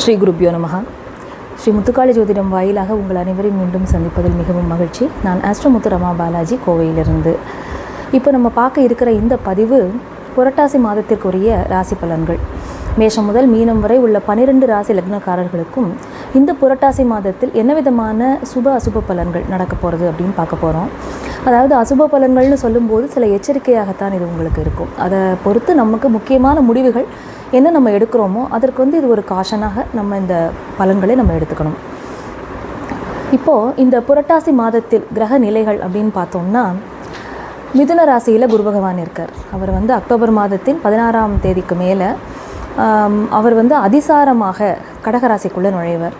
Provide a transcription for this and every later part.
ஸ்ரீ குருப்பியோ நமஹா. ஸ்ரீ முத்துக்காளி ஜோதிடம் வாயிலாக உங்கள் அனைவரையும் மீண்டும் சந்திப்பதில் மிகவும் மகிழ்ச்சி. நான் ஆஸ்ட்ரோமுத்து ரமா பாலாஜி கோவையிலிருந்து. இப்போ நம்ம பார்க்க இருக்கிற இந்த பதிவு புரட்டாசி மாதத்திற்குரிய ராசி பலன்கள். மேஷம் முதல் மீனம் வரை உள்ள பனிரெண்டு ராசி லக்னக்காரர்களுக்கும் இந்த புரட்டாசி மாதத்தில் என்ன விதமான சுப அசுப பலன்கள் நடக்க போகிறது அப்படின்னு பார்க்க போகிறோம் அதாவது அசுப பலன்கள்னு சொல்லும்போது சில எச்சரிக்கையாகத்தான் இது உங்களுக்கு இருக்கும். அதை பொறுத்து நமக்கு முக்கியமான முடிவுகள் என்ன நம்ம எடுக்கிறோமோ அதற்கு வந்து இது ஒரு காஷனாக நம்ம இந்த பலன்களை நம்ம எடுத்துக்கணும். இப்போது இந்த புரட்டாசி மாதத்தில் கிரக நிலைகள் அப்படின்னு பார்த்தோம்னா மிதுன ராசியில் குரு பகவான் இருக்கார். அவர் வந்து அக்டோபர் மாதத்தின் பதினாறாம் தேதிக்கு மேலே அவர் வந்து அதிசாரமாக கடகராசிக்குள்ளே நுழைவர்.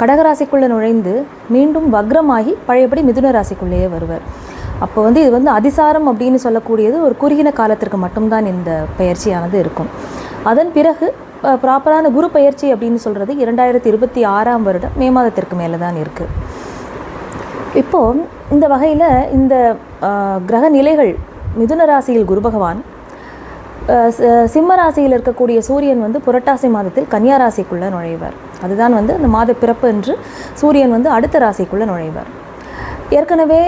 கடகராசிக்குள்ளே நுழைந்து மீண்டும் வக்ரமாகி பழையபடி மிதுன ராசிக்குள்ளேயே வருவார். அப்போ வந்து இது வந்து அதிசாரம் அப்படின்னு சொல்லக்கூடியது ஒரு குறுகின காலத்திற்கு மட்டும்தான் இந்த பயிற்சியானது இருக்கும். அதன் பிறகு ப்ராப்பரான குரு பயிற்சி அப்படின்னு சொல்கிறது இரண்டாயிரத்தி இருபத்தி ஆறாம் வருடம் மே மாதத்திற்கு மேலே தான் இருக்குது இப்போது இந்த வகையில் இந்த கிரக நிலைகள் மிதுன ராசியில் குரு பகவான் சிம்ம ராசியில் இருக்கக்கூடிய சூரியன் வந்து புரட்டாசி மாதத்தில் கன்னியா ராசிக்குள்ளே நுழைவார். அதுதான் வந்து அந்த மாத பிறப்பு என்று சூரியன் வந்து அடுத்த ராசிக்குள்ளே நுழைவார். ஏற்கனவே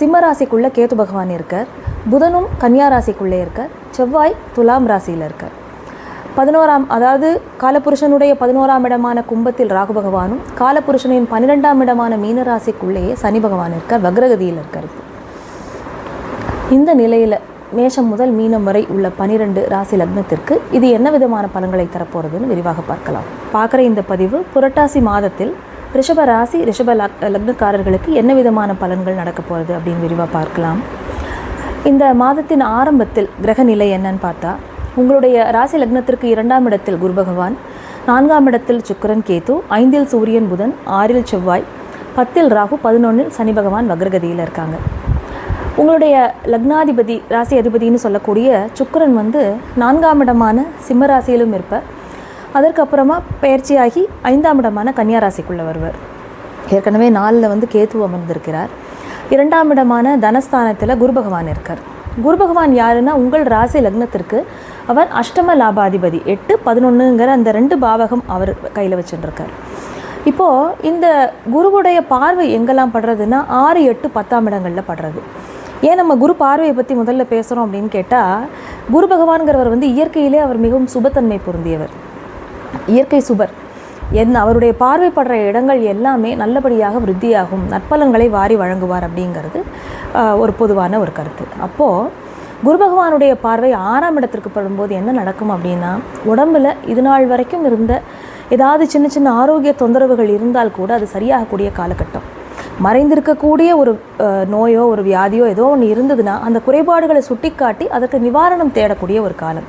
சிம்ம ராசிக்குள்ளே கேது பகவான் இருக்கார். புதனும் கன்னியா ராசிக்குள்ளே இருக்கார். செவ்வாய் துலாம் ராசியில் இருக்கார். பதினோராம் அதாவது காலபுருஷனுடைய பதினோராம் இடமான கும்பத்தில் ராகு பகவானும் காலபுருஷனின் பன்னிரெண்டாம் இடமான மீனராசிக்குள்ளேயே சனி பகவான் இருக்கார் வக்ரகதியில் இருக்கார். இந்த நிலையில் மேஷம் முதல் மீனம் வரை உள்ள பனிரெண்டு ராசி லக்னத்திற்கு இது என்ன விதமான பலன்களை தரப்போகிறதுன்னு விரிவாக பார்க்கலாம். பார்க்குற இந்த பதிவு புரட்டாசி மாதத்தில் ரிஷப ராசி ரிஷப லக்னக்காரர்களுக்கு என்ன விதமான பலன்கள் நடக்க போகிறது அப்படின்னு விரிவாக பார்க்கலாம். இந்த மாதத்தின் ஆரம்பத்தில் கிரக நிலை என்னன்னு பார்த்தா உங்களுடைய ராசி லக்னத்திற்கு இரண்டாம் இடத்தில் குரு பகவான் நான்காம் இடத்தில் சுக்கரன் கேது ஐந்தில் சூரியன் புதன் ஆறில் செவ்வாய் பத்தில் ராகு பதினொன்றில் சனி பகவான் வக்ரகதியில் இருக்காங்க. உங்களுடைய லக்னாதிபதி ராசி அதிபதினு சொல்லக்கூடிய சுக்கரன் வந்து நான்காம் இடமான சிம்ம ராசியிலும் இருப்பார். அதற்கப்புறமா பயிற்சியாகி ஐந்தாம் இடமான கன்னியா ராசிக்குள்ளே வருவார். ஏற்கனவே நாலில் வந்து கேத்து அமர்ந்திருக்கிறார். இரண்டாம் இடமான தனஸ்தானத்தில் குரு பகவான் இருக்கார். குரு பகவான் யாருன்னா உங்கள் ராசி லக்னத்திற்கு அவர் அஷ்டம லாபாதிபதி எட்டு பதினொன்றுங்கிற அந்த ரெண்டு பாவகம் அவர் கையில் வச்சுட்டுருக்கார் இப்போது இந்த குருவுடைய பார்வை எங்கெல்லாம் படுறதுன்னா ஆறு எட்டு பத்தாம் இடங்களில் படுறது. ஏன் நம்ம குரு பார்வையை பற்றி முதல்ல பேசுகிறோம் அப்படின்னு கேட்டால் குரு பகவான்கிறவர் வந்து இயற்கையிலே அவர் மிகவும் சுபத்தன்மை பொருந்தியவர். இயற்கை சுபர். என் அவருடைய பார்வைப்படுற இடங்கள் எல்லாமே நல்லபடியாக விருத்தியாகும் நற்பலன்களை வாரி வழங்குவார் அப்படிங்கிறது ஒரு பொதுவான ஒரு கருத்து. அப்போது குரு பகவானுடைய பார்வை ஆறாம் இடத்திற்கு படும்போது என்ன நடக்கும் அப்படின்னா உடம்புல இது நாள் வரைக்கும் இருந்த ஏதாவது சின்ன சின்ன ஆரோக்கிய தொந்தரவுகள் இருந்தால் கூட அது சரியாகக்கூடிய காலகட்டம். மறைந்திருக்கக்கூடிய ஒரு நோயோ ஒரு வியாதியோ ஏதோ ஒன்று இருந்ததுன்னா அந்த குறைபாடுகளை சுட்டிக்காட்டி அதற்கு நிவாரணம் தேடக்கூடிய ஒரு காலம்.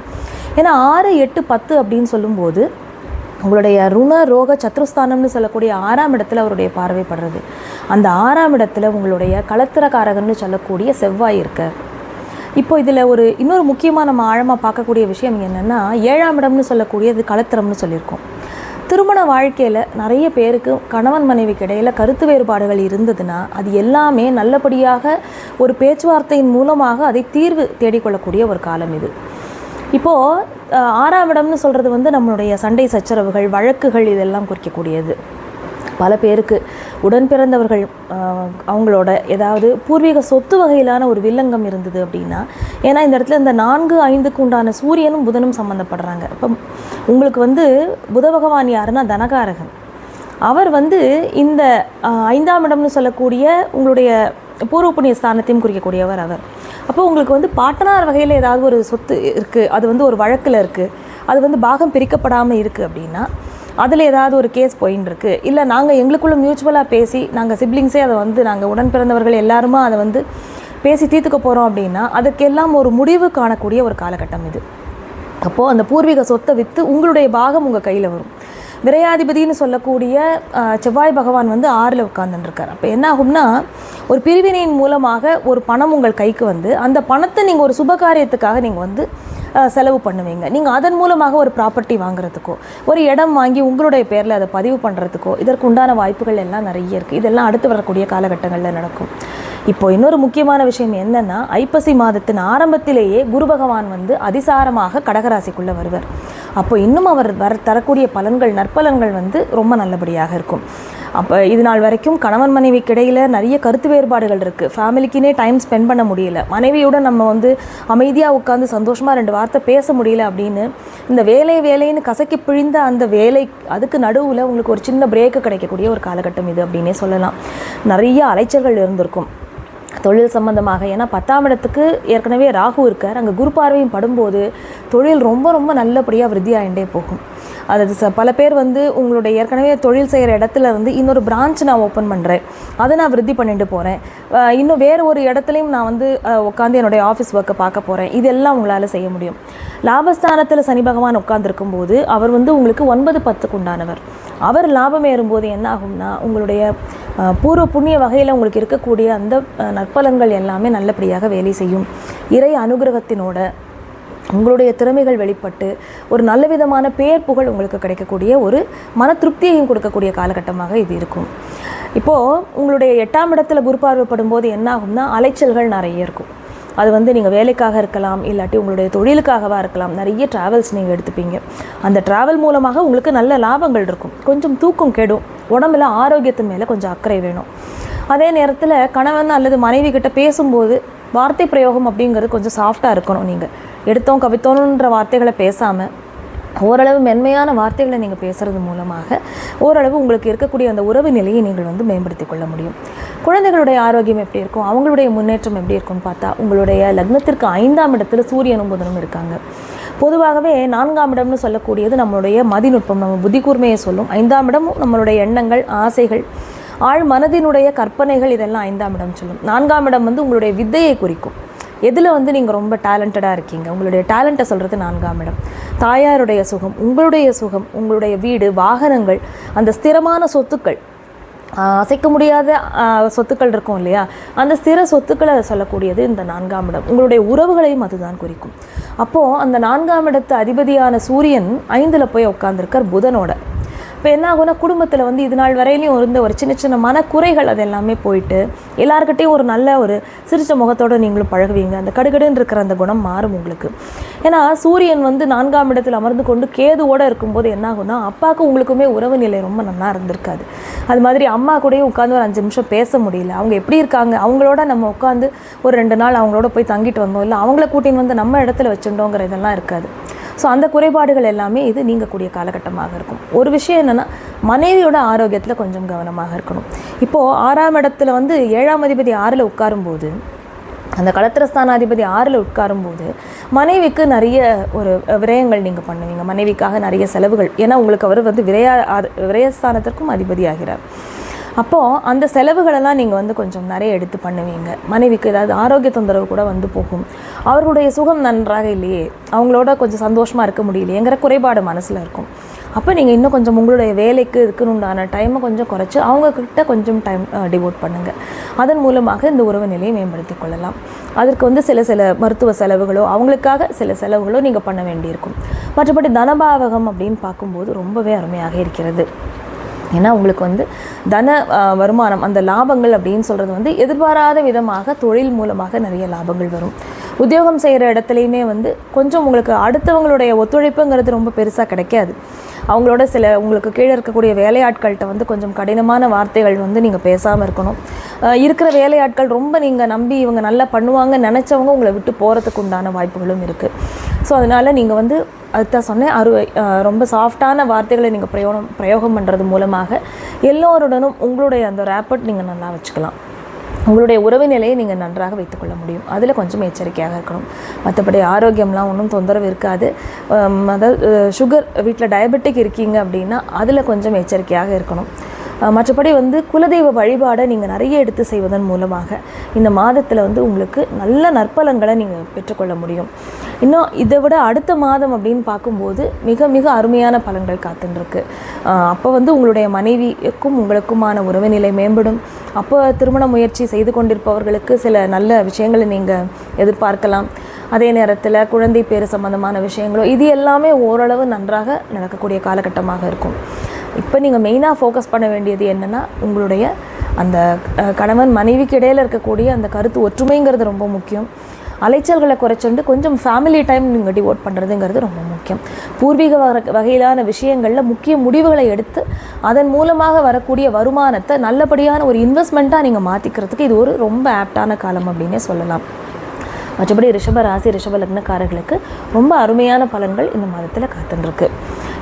ஏன்னா ஆறு எட்டு பத்து அப்படின்னு சொல்லும்போது உங்களுடைய ருண ரோக சத்ருஸ்தானம்னு சொல்லக்கூடிய ஆறாம் இடத்துல அவருடைய பார்வைப்படுறது அந்த ஆறாம் இடத்துல உங்களுடைய களத்திரக்காரகன்னு சொல்லக்கூடிய செவ்வாய் இருக்க இப்போ இதில் ஒரு இன்னொரு முக்கியமாக நம்ம ஆழமாக பார்க்கக்கூடிய விஷயம் என்னென்னா ஏழாம் இடம்னு சொல்லக்கூடியது களத்திரம்னு சொல்லியிருக்கோம். திருமண வாழ்க்கையில் நிறைய பேருக்கு கணவன் மனைவிக்கு இடையில் கருத்து வேறுபாடுகள் இருந்ததுன்னா அது எல்லாமே நல்லபடியாக ஒரு பேச்சுவார்த்தையின் மூலமாக அதை தீர்வு தேடிக்கொள்ளக்கூடிய ஒரு காலம் இது. இப்போது ஆறாம் இடம்னு சொல்கிறது வந்து நம்மளுடைய சண்டை சச்சரவுகள் வழக்குகள் இதெல்லாம் குறிக்கக்கூடியது. பல பேருக்கு. உடன் பிறந்தவர்கள் அவங்களோட ஏதாவது பூர்வீக சொத்து வகையிலான ஒரு வில்லங்கம் இருந்தது அப்படின்னா ஏன்னா இந்த இடத்துல இந்த நான்கு ஐந்துக்கு உண்டான சூரியனும் புதனும் சம்மந்தப்படுறாங்க அப்போ உங்களுக்கு வந்து புத பகவான் யாருன்னா தனகாரகன். அவர் வந்து இந்த ஐந்தாம் இடம்னு சொல்லக்கூடிய உங்களுடைய பூர்வ புண்ணிய ஸ்தானத்தையும் குறிக்கக்கூடியவர் அவர். அப்போ உங்களுக்கு வந்து பாட்டனார் வகையில் ஏதாவது ஒரு சொத்து இருக்குது அது வந்து ஒரு வழக்கில் இருக்குது அது வந்து பாகம் பிரிக்கப்படாமல் இருக்குது அப்படின்னா அதில் ஏதாவது ஒரு கேஸ் போயின்னு இருக்குது இல்லை நாங்கள் எங்களுக்குள்ள மியூச்சுவலாக பேசி நாங்கள் சிப்ளிங்ஸே அதை வந்து நாங்கள் உடன் பிறந்தவர்கள் எல்லாருமா அதை வந்து பேசி தீர்த்துக்க போகிறோம் அப்படின்னா அதுக்கெல்லாம் ஒரு முடிவு காணக்கூடிய ஒரு காலகட்டம் இது. அப்போது அந்த பூர்வீக சொத்தை விற்று உங்களுடைய பாகம் உங்கள் கையில் வரும். விரையாதிபதினு சொல்லக்கூடிய செவ்வாய் பகவான் வந்து ஆறில் உட்கார்ந்துருக்கார். அப்போ என்ன ஆகும்னா ஒரு பிரிவினையின் மூலமாக ஒரு பணம் உங்கள் கைக்கு வந்து அந்த பணத்தை நீங்கள் ஒரு சுபகாரியத்துக்காக நீங்கள் வந்து செலவு பண்ணுவீங்க. நீங்கள் அதன் மூலமாக ஒரு ப்ராப்பர்ட்டி வாங்குறதுக்கோ ஒரு இடம் வாங்கி உங்களுடைய பேரில் அதை பதிவு பண்ணுறதுக்கோ இதற்கு உண்டான வாய்ப்புகள் எல்லாம் நிறைய இருக்குது இதெல்லாம் அடுத்து வரக்கூடிய காலகட்டங்களில் நடக்கும். இப்போ இன்னொரு முக்கியமான விஷயம் என்னென்னா ஐப்பசி மாதத்தின் ஆரம்பத்திலேயே குரு பகவான் வந்து அதிசாரமாக கடகராசிக்குள்ளே வருவார். அப்போ இன்னும் அவர் வர தரக்கூடிய பலன்கள் நற்பலன்கள் வந்து ரொம்ப நல்லபடியாக இருக்கும். அப்போ இது நாள் வரைக்கும் கணவன் மனைவிக்கு இடையில் நிறைய கருத்து வேறுபாடுகள் இருக்குது ஃபேமிலிக்குனே டைம் ஸ்பெண்ட் பண்ண முடியல. மனைவியோட நம்ம வந்து அமைதியாக உட்காந்து சந்தோஷமாக ரெண்டு வார்த்தை பேச முடியல அப்படின்னு இந்த வேலை வேலைன்னு கசக்கி பிழிந்த அந்த வேலை அதுக்கு நடுவில் உங்களுக்கு ஒரு சின்ன பிரேக்கு கிடைக்கக்கூடிய ஒரு காலகட்டம் இது அப்படின்னே சொல்லலாம். நிறைய அலைச்சல்கள் இருந்திருக்கும். தொழில் சம்பந்தமாக. ஏன்னா பத்தாம் இடத்துக்கு ஏற்கனவே ராகு இருக்கார். அங்கே குரு பார்வையும் படும்போது தொழில் ரொம்ப ரொம்ப நல்லபடியாக விருத்தியாகிண்டே போகும். அது ச பல பேர் வந்து உங்களுடைய ஏற்கனவே தொழில் செய்கிற இடத்துல இருந்து இன்னொரு பிரான்ச் நான் ஓப்பன் பண்ணுறேன் அதை நான் விருத்தி பண்ணிட்டு போகிறேன் இன்னும் வேறு ஒரு இடத்துலையும் நான் வந்து உட்காந்து என்னுடைய ஆஃபீஸ் ஒர்க்கை பார்க்க போகிறேன் இதெல்லாம் உங்களால் செய்ய முடியும். லாபஸ்தானத்தில் சனி பகவான் உட்கார்ந்துருக்கும் போது அவர் வந்து உங்களுக்கு ஒன்பது பத்துக்கு உண்டானவர். அவர் லாபம் ஏறும்போது என்ன ஆகும்னா உங்களுடைய பூர்வ புண்ணிய வகையில் உங்களுக்கு இருக்கக்கூடிய அந்த நற்பலங்கள் நற்பலன்கள் எல்லாமே நல்லபடியாக வேலை செய்யும். இறை அனுகிரகத்தினோட உங்களுடைய திறமைகள் வெளிப்பட்டு ஒரு நல்ல விதமான பேர் புகழ் உங்களுக்கு கிடைக்கக்கூடிய ஒரு மன திருப்தியையும் கொடுக்கக்கூடிய காலகட்டமாக இது இருக்கும். இப்போது உங்களுடைய எட்டாம் இடத்துல குருபார்வைப்படும் போது என்ன ஆகும்னா அலைச்சல்கள் நிறைய இருக்கும். அது வந்து நீங்கள் வேலைக்காக இருக்கலாம் இல்லாட்டி உங்களுடைய தொழிலுக்காகவாக இருக்கலாம். நிறைய ட்ராவல்ஸ் நீங்கள் எடுத்துப்பீங்க. அந்த ட்ராவல் மூலமாக உங்களுக்கு நல்ல லாபங்கள் இருக்கும். கொஞ்சம் தூக்கம் கெடும். உடம்புல ஆரோக்கியத்தின் மேலே கொஞ்சம் அக்கறை வேணும். அதே நேரத்தில் கணவன் அல்லது மனைவி கிட்ட பேசும்போது வார்த்தை பிரயோகம் அப்படிங்கிறது கொஞ்சம் சாஃப்டாக இருக்கணும் நீங்கள் எடுத்தோம் கவித்தோன்ற வார்த்தைகளை பேசாமல் ஓரளவு மென்மையான வார்த்தைகளை நீங்கள் பேசுகிறது மூலமாக ஓரளவு உங்களுக்கு இருக்கக்கூடிய அந்த உறவு நிலையை நீங்கள் வந்து மேம்படுத்திக் கொள்ள முடியும். குழந்தைகளுடைய ஆரோக்கியம் எப்படி இருக்கும்? அவங்களுடைய முன்னேற்றம் எப்படி இருக்கும்னு பார்த்தா உங்களுடைய லக்னத்திற்கு ஐந்தாம் இடத்துல சூரியனும் புதனும் இருக்காங்க. பொதுவாகவே நான்காம் இடம்னு சொல்லக்கூடியது நம்மளுடைய மதிநுட்பம் நம்ம புத்தி கூர்மையை சொல்லும். ஐந்தாம் இடமும் நம்மளுடைய எண்ணங்கள் ஆசைகள் ஆழ் மனதினுடைய கற்பனைகள் இதெல்லாம் ஐந்தாம் இடம் சொல்லும். நான்காம் இடம் வந்து உங்களுடைய வித்தையை குறிக்கும். எதில் வந்து நீங்கள் ரொம்ப டேலண்டடாக இருக்கீங்க? உங்களுடைய டேலண்ட்டை சொல்கிறது நான்காம் இடம். தாயாருடைய சுகம் உங்களுடைய சுகம் உங்களுடைய வீடு வாகனங்கள் அந்த ஸ்திரமான சொத்துக்கள். அசைக்க முடியாத சொத்துக்கள் இருக்கும் இல்லையா? அந்த ஸ்திர சொத்துக்களை சொல்லக்கூடியது இந்த நான்காம் இடம். உங்களுடைய உறவுகளையும் அதுதான் குறிக்கும். அப்போது அந்த நான்காம் இடத்து அதிபதியான சூரியன் ஐந்தில் போய் உட்காந்துருக்கார் புதனோட. இப்போ என்ன ஆகும்னா குடும்பத்தில் வந்து இது நாள் வரையிலையும் இருந்த ஒரு சின்ன சின்ன மனக்குறைகள் அது எல்லாமே போயிட்டு எல்லாருக்கிட்டையும் ஒரு நல்ல ஒரு சிரிச்ச முகத்தோடு நீங்களும் பழகுவீங்க. அந்த கடுகடுன்னு இருக்கிற அந்த குணம் மாறும் உங்களுக்கு. ஏன்னா சூரியன் வந்து நான்காம் இடத்தில் அமர்ந்து கொண்டு கேதுவோடு இருக்கும்போது என்ன ஆகும்னா அப்பாவுக்கு உங்களுக்குமே உறவு நிலை ரொம்ப நல்லா இருந்திருக்காது. அது மாதிரி அம்மா கூடயும் உட்காந்து ஒரு அஞ்சு நிமிஷம் பேச முடியல. அவங்க எப்படி இருக்காங்க? அவங்களோட நம்ம உட்காந்து ஒரு ரெண்டு நாள் அவங்களோட போய் தங்கிட்டு வந்தோம். இல்லை அவங்கள கூட்டின்னு வந்து நம்ம இடத்துல வச்சுட்டோங்கிற இதெல்லாம் இருக்காது. ஸோ அந்த குறைபாடுகள் எல்லாமே இது நீங்கக்கூடிய காலகட்டமாக இருக்கும். ஒரு விஷயம் என்னென்னா மனைவியோட ஆரோக்கியத்தில் கொஞ்சம் கவனமாக இருக்கணும். இப்போது ஆறாம் இடத்துல வந்து ஏழாம் அதிபதி ஆறில் உட்காரும்போது அந்த கலத்திரஸ்தானாதிபதி ஆறில் உட்காரும்போது மனைவிக்கு நிறைய ஒரு விரயங்கள் நீங்கள் பண்ணுவீங்க. மனைவிக்காக நிறைய செலவுகள். ஏன்னா உங்களுக்கு அவர் வந்து விரையா விரயஸ்தானத்திற்கும் அதிபதி ஆகிறார். அப்போது அந்த செலவுகளெல்லாம் நீங்கள் வந்து கொஞ்சம் நிறைய எடுத்து பண்ணுவீங்க. மனைவிக்கு ஏதாவது ஆரோக்கிய தொந்தரவு கூட வந்து போகும். அவர்களுடைய சுகம் நன்றாக இல்லையே. அவங்களோட கொஞ்சம் சந்தோஷமாக இருக்க முடியலையேங்கிற குறைபாடு மனசில் இருக்கும். அப்போ நீங்கள் இன்னும் கொஞ்சம் உங்களுடைய வேலைக்கு இதுக்குன்னு உண்டான டைமை கொஞ்சம் குறைச்சி அவங்கக்கிட்ட கொஞ்சம் டைம் டிவோட் பண்ணுங்கள் அதன் மூலமாக இந்த உறவு நிலையை மேம்படுத்தி கொள்ளலாம். அதற்கு வந்து சில சில மருத்துவ செலவுகளோ அவங்களுக்காக சில செலவுகளோ நீங்கள் பண்ண வேண்டியிருக்கும். மற்றபடி தனபாவகம் அப்படின்னு பார்க்கும்போது ரொம்பவே அருமையாக இருக்கிறது. ஏன்னா உங்களுக்கு வந்து தன வருமானம் அந்த லாபங்கள் அப்படின்னு சொல்கிறது வந்து எதிர்பாராத விதமாக தொழில் மூலமாக நிறைய லாபங்கள் வரும். உத்தியோகம் செய்கிற இடத்துலையுமே வந்து கொஞ்சம் உங்களுக்கு அடுத்தவங்களுடைய ஒத்துழைப்புங்கிறது ரொம்ப பெருசாக கிடைக்காது. அவங்களோட சில உங்களுக்கு கீழே இருக்கக்கூடிய வேலையாட்கள்கிட்ட வந்து கொஞ்சம் கடினமான வார்த்தைகள் வந்து நீங்கள் பேசாமல் இருக்கணும். இருக்கிற வேலையாட்கள் ரொம்ப நீங்கள் நம்பி இவங்க நல்லா பண்ணுவாங்க நினச்சவங்க உங்களை விட்டு போகிறதுக்கு உண்டான வாய்ப்புகளும் இருக்குது ஸோ அதனால் நீங்கள் வந்து அதுதான் சொன்னேன் அறுவை ரொம்ப சாஃப்டான வார்த்தைகளை நீங்கள் பிரயோகம் பிரயோகம் பண்ணுறது மூலமாக எல்லோருடனும் உங்களுடைய அந்த ரேப்பர்ட் நீங்கள் நல்லா வச்சுக்கலாம். உங்களுடைய உறவு நிலையை நீங்கள் நன்றாக வைத்துக்கொள்ள முடியும். அதில் கொஞ்சம் எச்சரிக்கையாக இருக்கணும். மற்றபடி ஆரோக்கியம்லாம் ஒன்றும் தொந்தரவு இருக்காது. அதாவது சுகர் வீட்டில் டயபெட்டிக் இருக்கீங்க அப்படின்னா அதில் கொஞ்சம் எச்சரிக்கையாக இருக்கணும். மற்றபடி வந்து குலதெய்வ வழிபாடை நீங்கள் நிறைய எடுத்து செய்வதன் மூலமாக இந்த மாதத்தில் வந்து உங்களுக்கு நல்ல நற்பலன்களை நீங்கள் பெற்றுக்கொள்ள முடியும். இன்னும் இதை விட அடுத்த மாதம் அப்படின்னு பார்க்கும்போது மிக மிக அருமையான பலன்கள் காத்துருக்கு அப்போ வந்து உங்களுடைய மனைவிக்கும் உங்களுக்குமான உறவு நிலை மேம்படும். அப்போ திருமண முயற்சி செய்து கொண்டிருப்பவர்களுக்கு சில நல்ல விஷயங்களை நீங்கள் எதிர்பார்க்கலாம். அதே நேரத்தில் குழந்தை பேர் சம்பந்தமான விஷயங்களோ இது எல்லாமே ஓரளவு நன்றாக நடக்கக்கூடிய காலகட்டமாக இருக்கும். இப்போ நீங்கள் மெயினாக ஃபோக்கஸ் பண்ண வேண்டியது என்னென்னா உங்களுடைய அந்த கணவன் மனைவிக்கு இடையில் இருக்கக்கூடிய அந்த கருத்து ஒற்றுமைங்கிறது ரொம்ப முக்கியம். அலைச்சல்களை குறைச்சுண்டு கொஞ்சம் ஃபேமிலி டைம் நீங்கள் டிவோட் பண்ணுறதுங்கிறது ரொம்ப முக்கியம். பூர்வீக வகையிலான விஷயங்களில் முக்கிய முடிவுகளை எடுத்து அதன் மூலமாக வரக்கூடிய வருமானத்தை நல்லபடியான ஒரு இன்வெஸ்ட்மெண்ட்டாக நீங்கள் மாற்றிக்கிறதுக்கு இது ஒரு ரொம்ப ஆப்டான காலம் அப்படின்னே சொல்லலாம். மற்றபடி ரிஷப ராசி ரிஷப லக்னக்காரர்களுக்கு ரொம்ப அருமையான பலன்கள் இந்த மாதத்தில் காத்துருக்கு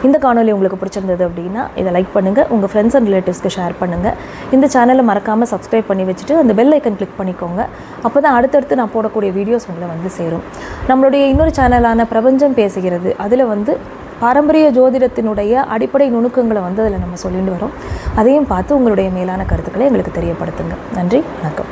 இந்த காணொளி உங்களுக்கு பிடிச்சிருந்தது அப்படின்னா இதை லைக் பண்ணுங்கள் உங்கள் ஃப்ரெண்ட்ஸ் அண்ட் ரிலேட்டிவ்ஸ்க்கு ஷேர் பண்ணுங்கள் இந்த சேனலை மறக்காமல் சப்ஸ்கிரைப் பண்ணி வச்சுட்டு அந்த பெல் ஐக்கன் கிளிக் பண்ணிக்கோங்க. அப்போ தான் அடுத்தடுத்து நான் போடக்கூடிய வீடியோஸ் உங்களை வந்து சேரும். நம்மளுடைய இன்னொரு சேனலான பிரபஞ்சம் பேசுகிறது. அதில் வந்து பாரம்பரிய ஜோதிடத்தினுடைய அடிப்படை நுணுக்கங்களை வந்து அதில் நம்ம சொல்லிட்டு வரோம். அதையும் பார்த்து உங்களுடைய மேலான கருத்துக்களை எங்களுக்கு தெரியப்படுத்துங்க. நன்றி வணக்கம்.